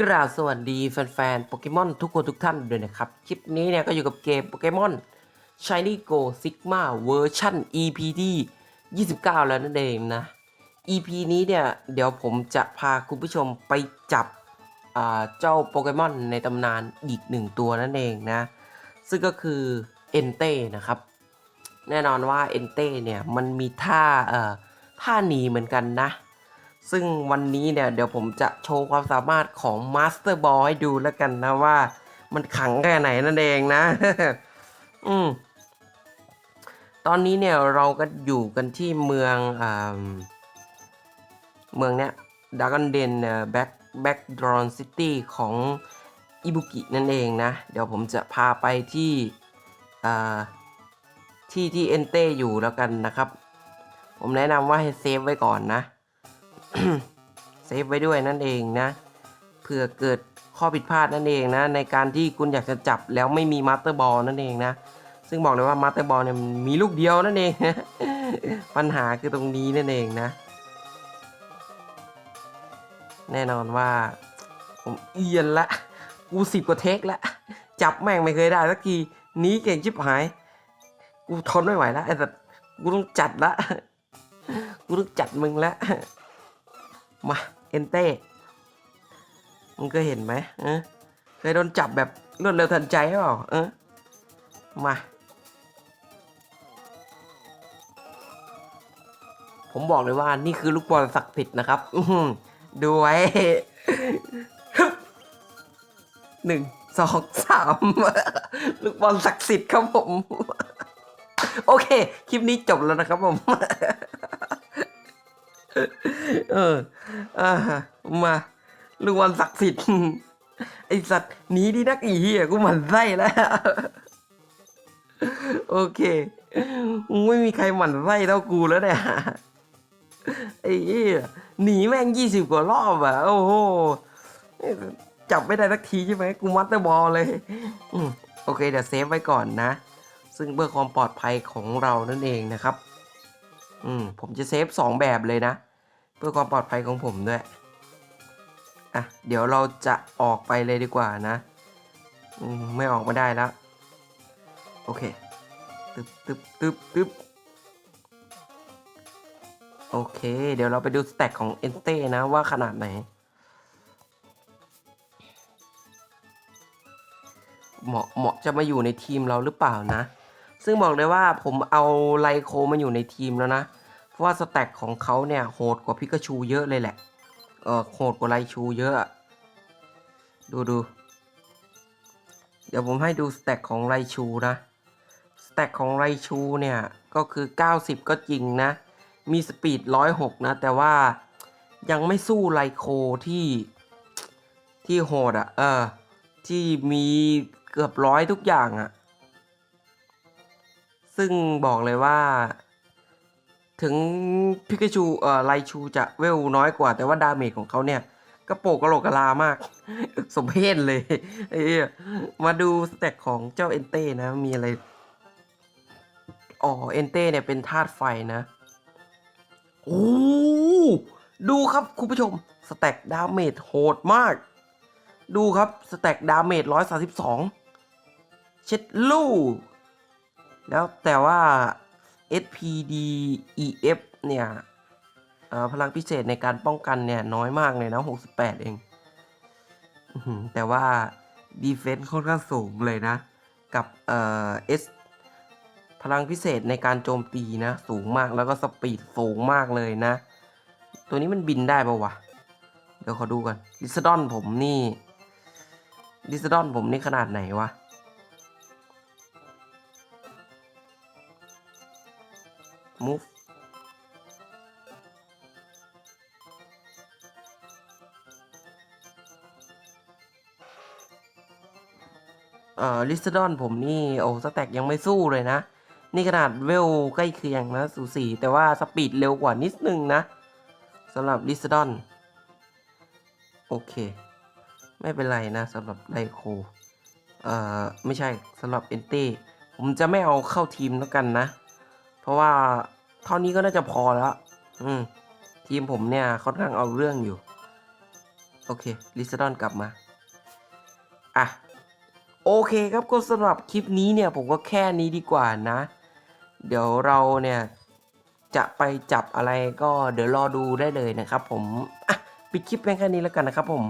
กราบสวัสดีแฟนๆโปเกมอนทุกคนทุกท่านด้วยนะครับ คลิปนี้เนี่ยก็อยู่กับเกมโปเกมอน Shiny Go Sigma เวอร์ชัน EP ที่29 แล้วนั่นเองนะ EP นี้เนี่ย เดี๋ยวผมจะพาคุณผู้ชมไปจับเจ้าโปเกมอนในตำนานอีกหนึ่งตัวนั่นเองนะ ซึ่งก็คือเอนเต้นะครับ แน่นอนว่าเอนเต้เนี่ย มันมีท่าท่าหนีเหมือนกันนะ ซึ่งวันนี้เนี่ยเดี๋ยวผมจะโชว์ความสามารถของมาสเตอร์บอลให้ดูแล้วกันนะว่า มันขังแค่ไหนนั่นเองนะ อืมตอนนี้เนี่ยเราก็อยู่กันที่เมืองอ่าเมืองเนี้ยดากอนเดนแบ็กแบ็กดรอนซิตี้ของอิบุกินั่นเองนะ เดี๋ยวผมจะพาไปที่ที่ที่เอนเต้อยู่แล้วกันนะครับ ผมแนะนำว่าให้เซฟไว้ก่อนนะ เซฟไว้ด้วยนั่นเองนะเผื่อเกิดข้อผิดพลาดนั่นเองนะ ในการที่คุณอยากจะจับแล้วไม่มีมาสเตอร์บอลนั่นเองนะ ซึ่งบอกเลยว่ามาสเตอร์บอลเนี่ยมีลูกเดียวนั่นเอง ปัญหาคือตรงนี้นั่นเองนะ แน่นอนว่า ผมเอียนละ กูสิบกว่าเทคละ จับแม่งไม่เคยได้สักทีนี้เก่งชิบหาย กูทนไม่ไหวแล้วไอ้สัตว์กูต้องจัดละ กูต้องจัดมึงละ มาเอนเต้มึงเคยเห็นไหมเออเคยโดนจับแบบรวดเร็วทันใจหรือเปล่าเออมา ผมบอกเลยว่านี่คือลูกบอลศักดิ์สิทธิ์นะครับดูไว้หนึ่งสองสามลูกบอลศักดิ์สิทธิ์ครับผม โอเค คลิปนี้จบแล้วนะครับผม เออ อ่า มาลูกบอลศักดิ์สิทธิ์ ไอสัตว์หนีดีนักอีเหี้ยกูหมันไส้แล้ว โอเค ไม่มีใครหมั่นไส้เท่ากูแล้วเนี่ย ไอ้เหี้ยหนีแม่งยี่สิบกว่ารอบอะ โอ้โห จับไม่ได้สักทีใช่ไหม กูมัดเตอร์บอลเลยโอเค เดี๋ยวเซฟไว้ก่อนนะ ซึ่งเพื่อความปลอดภัยของเรานั่นเองนะครับ อืม ผมจะเซฟสองแบบเลยนะ เพื่อความปลอดภัยของผมด้วย อะ เดี๋ยวเราจะออกไปเลยดีกว่านะมไม่ออกมาได้แล้ว โอเค ตึ๊บตึ๊บตึ๊บตึ๊บโอเค เดี๋ยวเราไปดูสแต็กของเอนเต้นะว่าขนาดไหน เหมาะเหมาะจะมาอยู่ในทีมเราหรือเปล่านะ ซึ่งบอกเลยว่าผมเอาไลโคมาอยู่ในทีมแล้วนะ ว่าสแต็กของเขาเนี่ยโหดกว่าพิกาชูเยอะเลยแหละ เออโหดกว่าไลชูเยอะ ดูดู เดี๋ยวผมให้ดูสแต็กของไลชูนะ สแต็กของไลชูเนี่ย ก็คือ 90 ก็จริงนะ มีสปีด 106 นะ แต่ว่ายังไม่สู้ไลโคที่ที่โหดอะ่ะ เออ ที่มีเกือบร้อยทุกอย่างอะ่ะ ซึ่งบอกเลยว่า ถึงพิกาชูเอ่อไลชูจะเวลน้อยกว่า แต่ว่าดาเมจของเขาเนี่ยกระโปกกระโหลกกะลามาก สมเพศเลยไอ้มาดูสเต็กของเจ้าเอนเต้นะ มีอะไร อ๋อ เอนเต้เนี่ยเป็นธาตุไฟนะ โอ้ดูครับคุณผู้ชมสแต็กดาเมจโหดมาก ดูครับสแต็กดาเมจร้อยสาสิบสองเช็ดลูแล้วแต่ว่า SPD EF เนี่ยพลังพิเศษในการป้องกันเนี่ยน้อยมากเลยนะ 68 เองอื้อหือแต่ว่า Defense ค่อนข้างสูงเลยนะ กับเอ่อ S พลังพิเศษในการโจมตีนะ สูงมากแล้วก็สปีดสูงมากเลยนะ ตัวนี้มันบินได้ปะวะ เดี๋ยวขอดูกันลิซดอนผมนี่ลิซดอนผมนี่ขนาดไหนวะ move เอ่อ ลิซดอนผมนี่ โอ้สแต็กยังไม่สู้เลยนะ นี่ขนาดเวลใกล้เคียงนะสูสีแต่ว่าสปีดเร็วกว่านิดนึงนะสำหรับลิซดอน โอเค ไม่เป็นไรนะสำหรับไลโคเอ่อ ไม่ใช่สำหรับเอนเต้ผมจะไม่เอาเข้าทีมแล้วกันนะ เพราะว่า เท่านี้ก็น่าจะพอแล้วอืมทีมผมเนี่ยค่อนข้างเอาเรื่องอยู่ โอเคลิซาดอนกลับมา อะ โอเคครับก็สำหรับคลิปนี้เนี่ยผมก็แค่นี้ดีกว่านะ เดี๋ยวเราเนี่ยจะไปจับอะไรก็เดี๋ยวรอดูได้เลยนะครับผม อะ ปิดคลิปเพียงแค่นี้แล้วกันนะครับผม